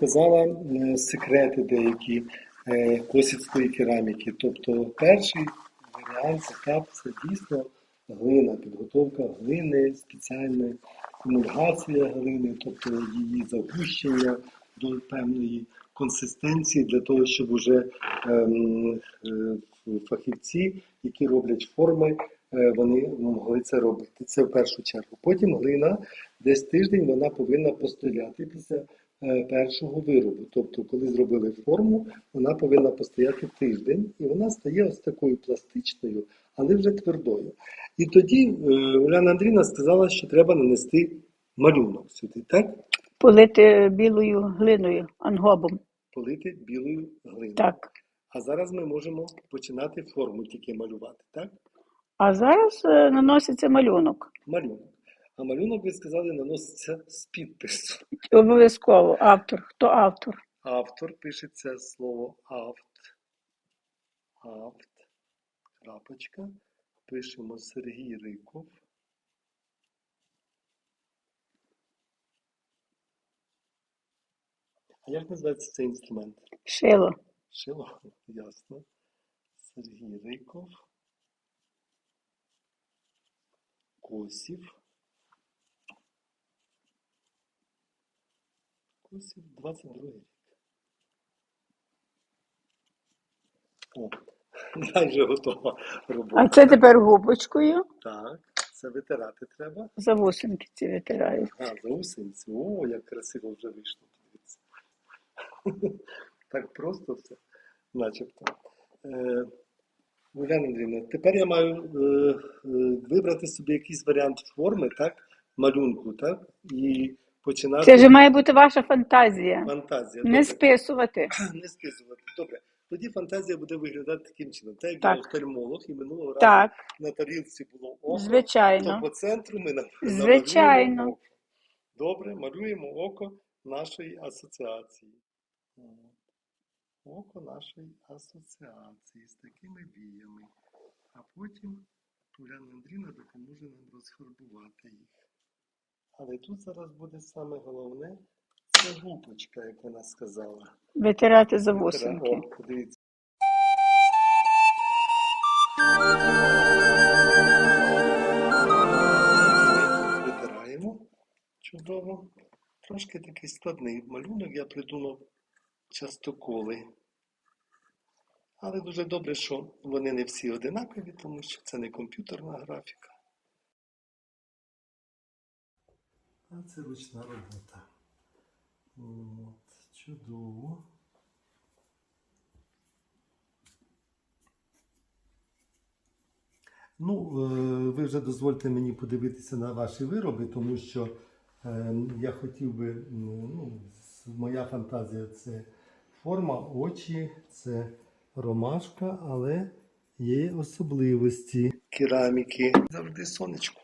Розказала е, секрети деякі е, косівської кераміки. Тобто перший варіант, етап це дійсно глина, підготовка глини, спеціальна емульгація глини, тобто її загущення до певної консистенції для того, щоб уже ем, е, фахівці, які роблять форми, вони могли це робити. Це в першу чергу. Потім глина десь тиждень вона повинна постояти після першого виробу. Тобто, коли зробили форму, вона повинна постояти тиждень, і вона стає ось такою пластичною, але вже твердою. І тоді е, Уляна Андрійна сказала, що треба нанести малюнок сюди, так? Полити білою глиною, ангобом. Полити білою глиною. Так. А зараз ми можемо починати форму тільки малювати, так? А зараз е, наноситься малюнок. Малюнок. А малюнок, ви сказали, наноситься з підпису. Обов'язково автор. Хто автор? Автор пишеться слово авт. Авт. Крапочка. Пишемо Сергій Риков. А як називається цей інструмент? Шило. Шило, ясно. Сергій Риков. Косів. Косів 22 рік. О, майже готова робота. А це тепер губочкою Так, це витирати треба. за вусинки ці витирають. А, за усинці. О, як красиво вже вийшло. Так просто все, начебто. Е, Уляна Андрійовна, тепер я маю е, е, вибрати собі якийсь варіант форми, так? Малюнку, так? І починати Це вже має бути ваша фантазія. фантазія. Не Добре. списувати. Не списувати. Добре. Тоді фантазія буде виглядати таким чином. Так як Так. офтальмолог, і минулого разу Так, на тарілці було око, то звичайно. по центру ми Звичайно. око. Добре, малюємо око нашої асоціації. Око нашої асоціації з такими віями. А потім Уляна Андріна допоможе нам розфарбувати їх. Але тут зараз буде саме головне це губочка, як вона сказала. Витирати за О, вусинки. Витираємо чудово. Трошки такий складний малюнок я придумав частоколи. Але дуже добре, що вони не всі одинакові, тому що це не комп'ютерна графіка. А це ручна робота. От, чудово. Ну, е, ви вже дозвольте мені подивитися на ваші вироби, тому що е, я хотів би, ну, моя фантазія це форма, очі, це ромашка, але є особливості кераміки. Завжди сонечко.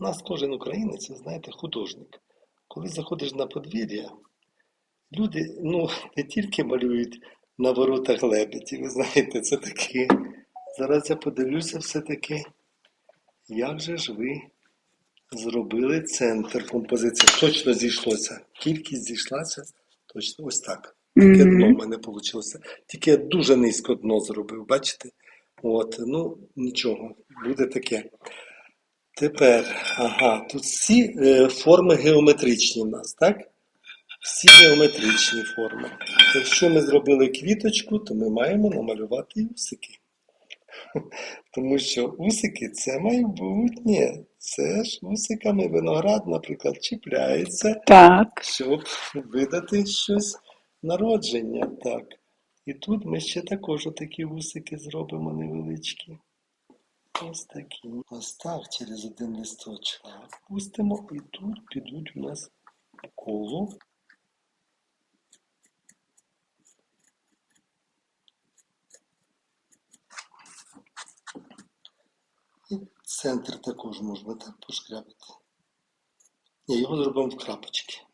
У нас кожен українець, ви знаєте, художник. Коли заходиш на подвір'я, люди ну, не тільки малюють на воротах лебеді, ви знаєте, це таке. Зараз я подивлюся все-таки, як же ж ви зробили центр композиції. Точно зійшлося. Кількість зійшлася точно ось так. Таке дно в мене вийшло. Тільки я дуже низько дно зробив, бачите? От, ну нічого, буде таке. Тепер, ага, тут всі е, форми геометричні в нас, так? Всі геометричні форми. Якщо ми зробили квіточку, то ми маємо намалювати усики. Тому що усики це майбутнє. Це ж усиками виноград, наприклад, чіпляється, Так. щоб видати щось народження. Так. І тут ми ще також такі усики зробимо невеличкі. Ось такі. Ось через один листочок. Пустимо і тут підуть у нас коло. І центр також можна так пошкрябати. Ні, його зробимо в крапочки.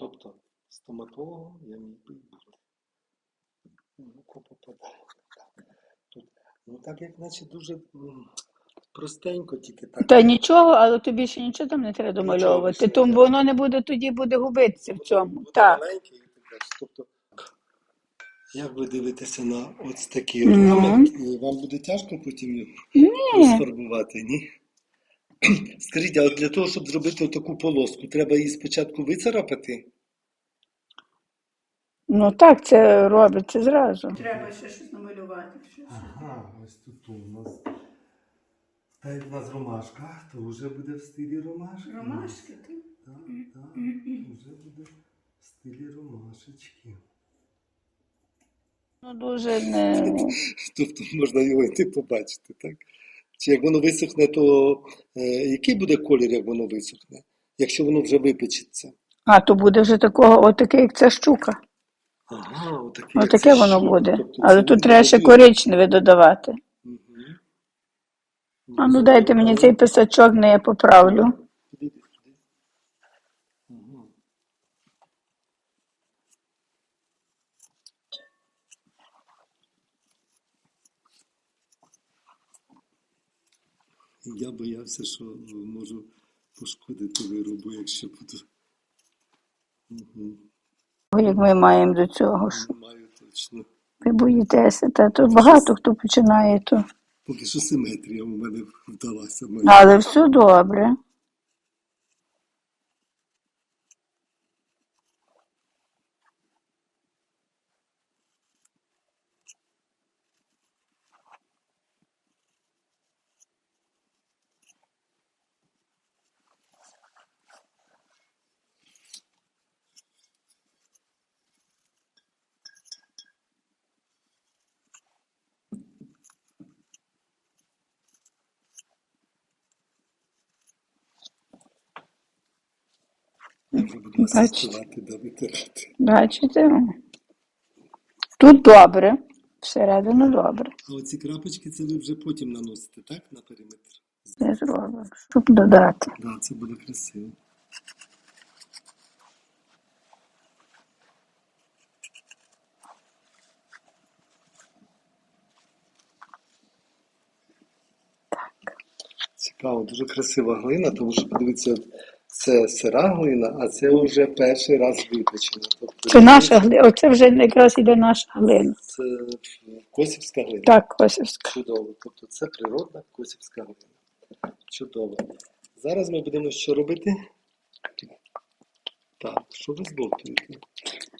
Тобто стоматологом я міг би бути. Ну, попадає. Тут, ну так як наче дуже простенько тільки так. Та нічого, але тобі ще нічого там не треба домальовувати. Тому воно не буде тоді буде губитися в цьому. буде Так. маленький і так далі. Тобто, як ви дивитеся на ось такий Мгм. орнамент, і вам буде тяжко потім його Ні. розфарбувати, ні? Скажіть, а для того, щоб зробити таку полоску, треба її спочатку вицарапати? Ну так, це робиться зразу. Треба ще щось намалювати. Ага, ось тут у нас. Та як в нас ромашка, то вже буде в стилі ромашки. Ромашки, ти? Так, так, вже буде в стилі ромашечки. Ну дуже не. Тобто можна його йти побачити, так? Чи як воно висохне, то е, який буде колір, як воно висохне? Якщо воно вже випечеться? А то буде вже такого, отаке, як ця щука. Ага, отаке. як Отаке це воно щука. буде. Тобто Але це тут не треба ще буде- коричневе додавати. Мгм. А ну дайте мені цей писачок, не я поправлю. Підійди сюди. Мгм. Я боявся, що можу пошкодити виробу, якщо буду. Угу. Як ми маємо до цього. ж. Маю точно. Ви боїтеся, та то багато хто починає то. Поки що симетрія у мене вдалася. Але все добре. Вже Бачите. асистувати да витирати. Бачите? Тут добре, всередину добре. А оці крапочки це ви вже потім наносите, так? На периметр? Це зробимо, щоб додати. Так, да, це буде красиво. Цікаво, дуже красива глина, тому що подивіться, це сира глина, а це вже перший раз випечена. Тобто, Це наша глина. Оце вже якраз іде наша глина. Це косівська глина. Так, Косівська. Чудово. Тобто це природна косівська глина. Чудово. Зараз ми будемо що робити? Так, що ви збовтуєте?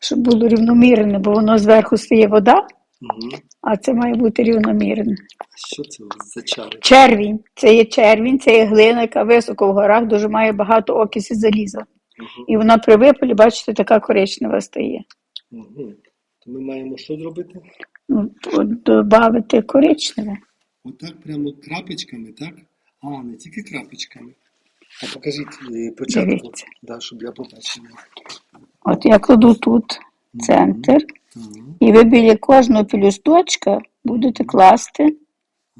Щоб було рівномірне, бо воно зверху стає вода, Угу. а це має бути рівномірне. Що це за чари? Червінь. Це є червінь, це є глина, яка високо в горах, дуже має багато окисів заліза. Угу. І вона при випалі, бачите, така коричнева стає. Угу. То ми маємо що зробити? Ну, Додати коричневе. Отак прямо крапочками, так? А, не тільки крапочками. А покажіть е, початку, Дивіться. да, щоб я побачив. От я кладу тут центр. І ви біля кожного пелюсточка будете класти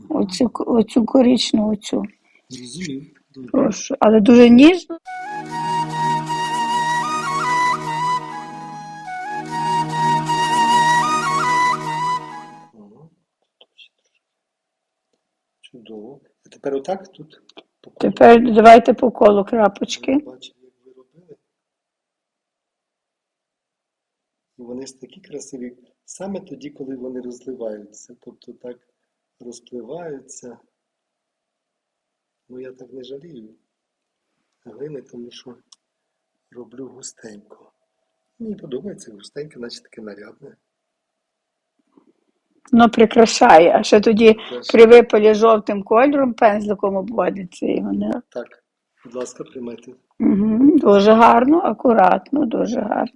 оцю, оцю коричневу цю. Зрозумів. Прошу. Але дуже ніжно. Чудово. А тепер отак тут? по колу? Тепер давайте по колу крапочки. Я бачив, як ви робили. І вони ж такі красиві саме тоді, коли вони розливаються. Тобто так розпливаються. Ну я так не жалію глини, тому що роблю густенько. Мені подобається густеньке, наче таке нарядне. Воно прикрашає, а ще тоді при випалі жовтим кольором пензликом обводиться. І воно... Так, будь ласка, приймайте. Угу. Дуже гарно, акуратно, дуже гарно.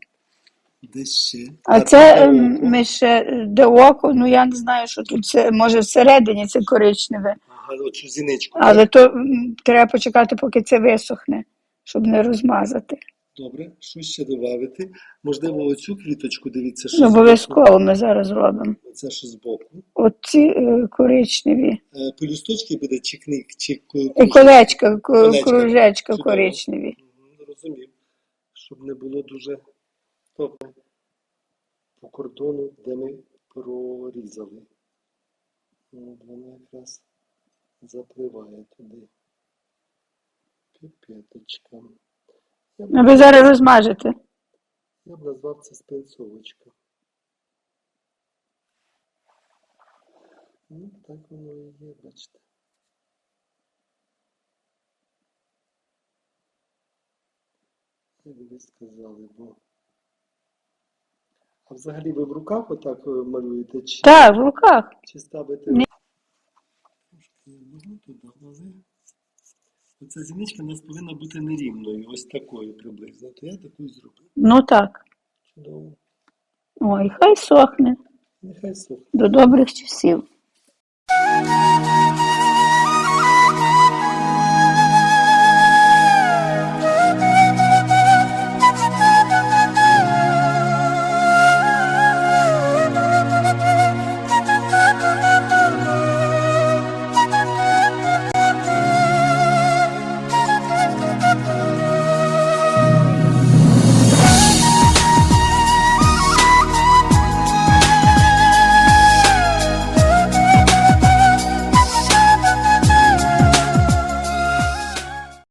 А це ем, ми ще де око, ну я не знаю, що тут це, може всередині це коричневе, але то треба почекати, поки це висохне, щоб не розмазати. Добре, що ще додати? Можливо, оцю квіточку, дивіться, що Ну, обов'язково ми зараз робимо. Оце що збоку. Оці е, коричневі. Е, Пелюсточки буде чи кник, чи ку- І колечка, Колечка. кружечка коричневі. Розумів. Щоб не було дуже Стоп. По кордону, де ми прорізали. От воно якраз запливає туди. Піпеточка. Я б, ви зараз розмажете. я б назвав це спинцовочка. Ну, так воно і є, бачите. Як ви сказали, бо. А взагалі ви в руках отак е, малюєте чи, Так, в руках. чи ставите? Ні. Оця зіничка у нас повинна бути нерівною, ось такою приблизно. То я таку зроблю. Ну так. Чудово. Ой, хай сохне Нехай сохне. до добрих часів.